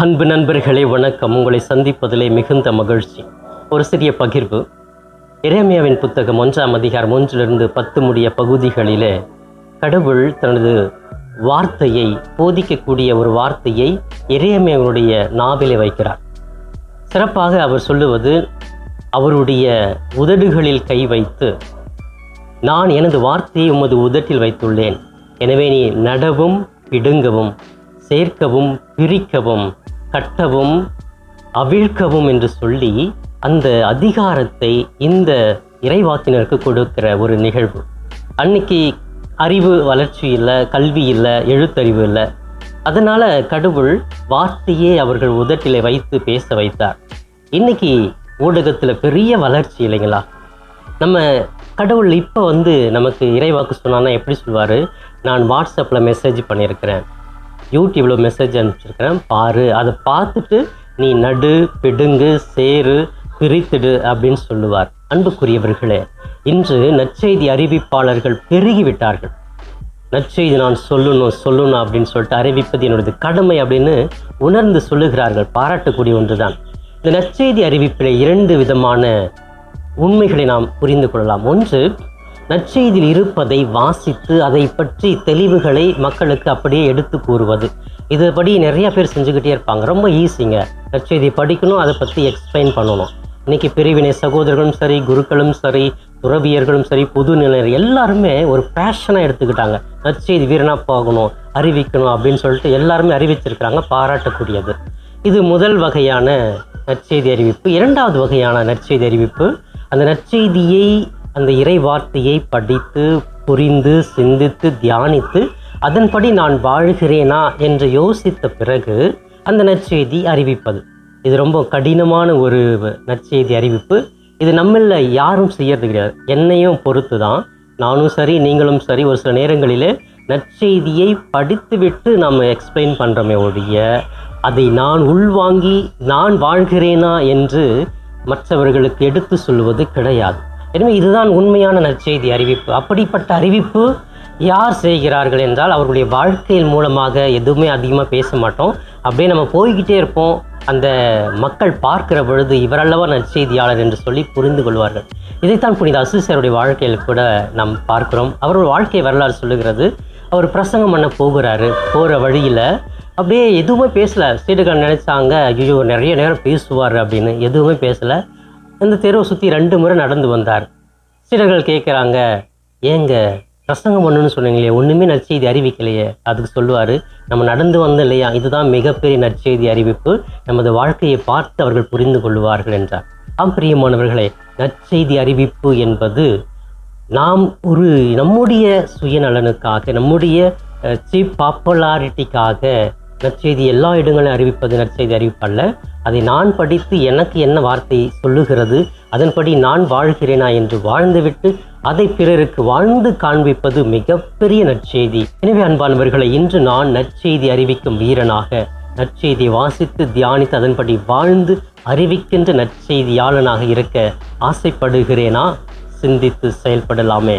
அன்பு நண்பர்களே வணக்கம். உங்களை சந்திப்பதிலே மிகுந்த மகிழ்ச்சி. ஒரு சிறிய பகிர்வு. இறைமையாவின் புத்தகம் ஒன்றாம் அதிகாரம் ஒன்றிலிருந்து பத்து முடிய பகுதிகளிலே கடவுள் தனது வார்த்தையை போதிக்கக்கூடிய ஒரு வார்த்தையை எரேமியாவுடைய நாவிலே வைக்கிறார். சிறப்பாக அவர் சொல்லுவது அவருடைய உதடுகளில் கை வைத்து நான் எனது வார்த்தையை உமது உதட்டில் வைத்துள்ளேன். எனவே நீ நடவும் பிடுங்கவும் சேர்க்கவும் பிரிக்கவும் கட்டவும் அவிழ்க்கவும் என்று சொல்லி அந்த அதிகாரத்தை இந்த இறைவாக்கினருக்கு கொடுக்கிற ஒரு நிகழ்வு. அன்னைக்கு அறிவு வளர்ச்சி இல்லை கல்வி இல்லை எழுத்தறிவு இல்லை. அதனால் கடவுள் வார்த்தையே அவர்கள் உதட்டிலே வைத்து பேச வைத்தார். இன்னைக்கு ஊடகத்தில் பெரிய வளர்ச்சி இல்லைங்களா? நம்ம கடவுள் இப்போ வந்து நமக்கு இறைவாக்கு சொன்னான்னா எப்படி சொல்வார்? நான் வாட்ஸ்அப்பில் மெசேஜ் பண்ணியிருக்கிறேன். யூடியூப்பில் மெசேஜ் அனுப்பிச்சிருக்கிறேன். பாரு அதை பார்த்துட்டு நீ நடு பிடுங்கு சேரு பிரித்திடு அப்படின்னு சொல்லுவார். அன்புக்குரியவர்களே இன்று நற்செய்தி அறிவிப்பாளர்கள் பெருகிவிட்டார்கள். நற்செய்தி நான் சொல்லணும் சொல்லணும் அப்படின்னு சொல்லிட்டு அறிவிப்பது என்னுடைய கடமை அப்படின்னு உணர்ந்து சொல்லுகிறார்கள். பாராட்டக்கூடிய ஒன்றுதான். இந்த நற்செய்தி அறிவிப்பில் இரண்டு விதமான உண்மைகளை நாம் புரிந்து கொள்ளலாம். ஒன்று நற்செய்தியில் இருப்பதை வாசித்து அதை பற்றி தெளிவுகளை மக்களுக்கு அப்படியே எடுத்து கூறுவது. இதுபடி நிறைய பேர் செஞ்சுக்கிட்டே இருப்பாங்க. ரொம்ப ஈஸிங்க. நற்செய்தி படிக்கணும் அதை பற்றி எக்ஸ்பிளைன் பண்ணணும். இன்னைக்கு பிரிவினை சகோதரர்களும் சரி குருக்களும் சரி துறவியர்களும் சரி புது நிலையர் எல்லாருமே ஒரு பேஷனாக எடுத்துக்கிட்டாங்க. நற்செய்தி வீரனா போகணும் அறிவிக்கணும் அப்படின்னு சொல்லிட்டு எல்லாருமே அறிவிச்சிருக்கிறாங்க பாராட்டக்கூடியது. இது முதல் வகையான நற்செய்தி அறிவிப்பு. இரண்டாவது வகையான நற்செய்தி அறிவிப்பு அந்த நற்செய்தியை அந்த இறை வார்த்தையை படித்து புரிந்து சிந்தித்து தியானித்து அதன்படி நான் வாழ்கிறேனா என்று யோசித்த பிறகு அந்த நற்செய்தி அறிவிப்பது. இது ரொம்ப கடினமான ஒரு நற்செய்தி அறிவிப்பு. இது நம்மள யாரும் செய்யறது கிடையாது. என்னையும் பொறுத்து தான் நானும் சரி நீங்களும் சரி ஒரு சில நேரங்களிலே நற்செய்தியை படித்துவிட்டு நம்ம எக்ஸ்பிளைன் பண்ணுறோமே ஒழிய அதை நான் உள்வாங்கி நான் வாழ்கிறேனா என்று மற்றவர்களுக்கு எடுத்து சொல்வது கிடையாது. எனவே இதுதான் உண்மையான நற்செய்தி அறிவிப்பு. அப்படிப்பட்ட அறிவிப்பு யார் செய்கிறார்கள் என்றால் அவர்களுடைய வாழ்க்கையின் மூலமாக எதுவுமே அதிகமாக பேச மாட்டோம். அப்படியே நம்ம போய்கிட்டே இருப்போம். அந்த மக்கள் பார்க்கிற பொழுது இவரல்லவா நற்செய்தியாளர் என்று சொல்லி புரிந்து கொள்வார்கள். இதைத்தான் புனித அசுசருடைய வாழ்க்கையில் கூட நாம் பார்க்கிறோம். அவரோட வாழ்க்கை வரலாறு சொல்லுகிறது அவர் பிரசங்கம் பண்ண போகிறாரு போகிற வழியில் அப்படியே எதுவுமே பேசலை. சீடுகள் நினைச்சாங்க ஐயோ நிறைய நேரம் பேசுவார் அப்படின்னு எதுவுமே பேசலை. அந்த தெருவை சுற்றி ரெண்டு முறை நடந்து வந்தார். சீடர்கள் கேட்குறாங்க ஏங்க பிரசங்கம் பண்ணுன்னு சொன்னீங்களே ஒன்றுமே நற்செய்தி அறிவிக்கலையே. அதுக்கு சொல்லுவார் நம்ம நடந்து வந்தோம் இல்லையா? இதுதான் மிகப்பெரிய நற்செய்தி அறிவிப்பு. நமது வாழ்க்கையை பார்த்து அவர்கள் புரிந்து கொள்வார்கள் என்றார். ஆம் பிரியமானவர்களே நற்செய்தி அறிவிப்பு என்பது நாம் ஒரு நம்முடைய சுயநலனுக்காக நம்முடைய சீப் பாப்புலாரிட்டிக்காக நற்செய்தி எல்லா இடங்களையும் அறிவிப்பது நற்செய்தி அறிவிப்பல்ல. அதை நான் படித்து எனக்கு என்ன வார்த்தை சொல்லுகிறது அதன்படி நான் வாழ்கிறேனா என்று வாழ்ந்துவிட்டு அதை பிறருக்கு வாழ்ந்து காண்பிப்பது மிகப்பெரிய நற்செய்தி. எனவே அன்பானவர்களை இன்று நான் நற்செய்தி அறிவிக்கும் வீரனாக நற்செய்தி வாசித்து தியானித்து அதன்படி வாழ்ந்து அறிவிக்கின்ற நற்செய்தியாளனாக இருக்க ஆசைப்படுகிறேனா? சிந்தித்து செயல்படலாமே.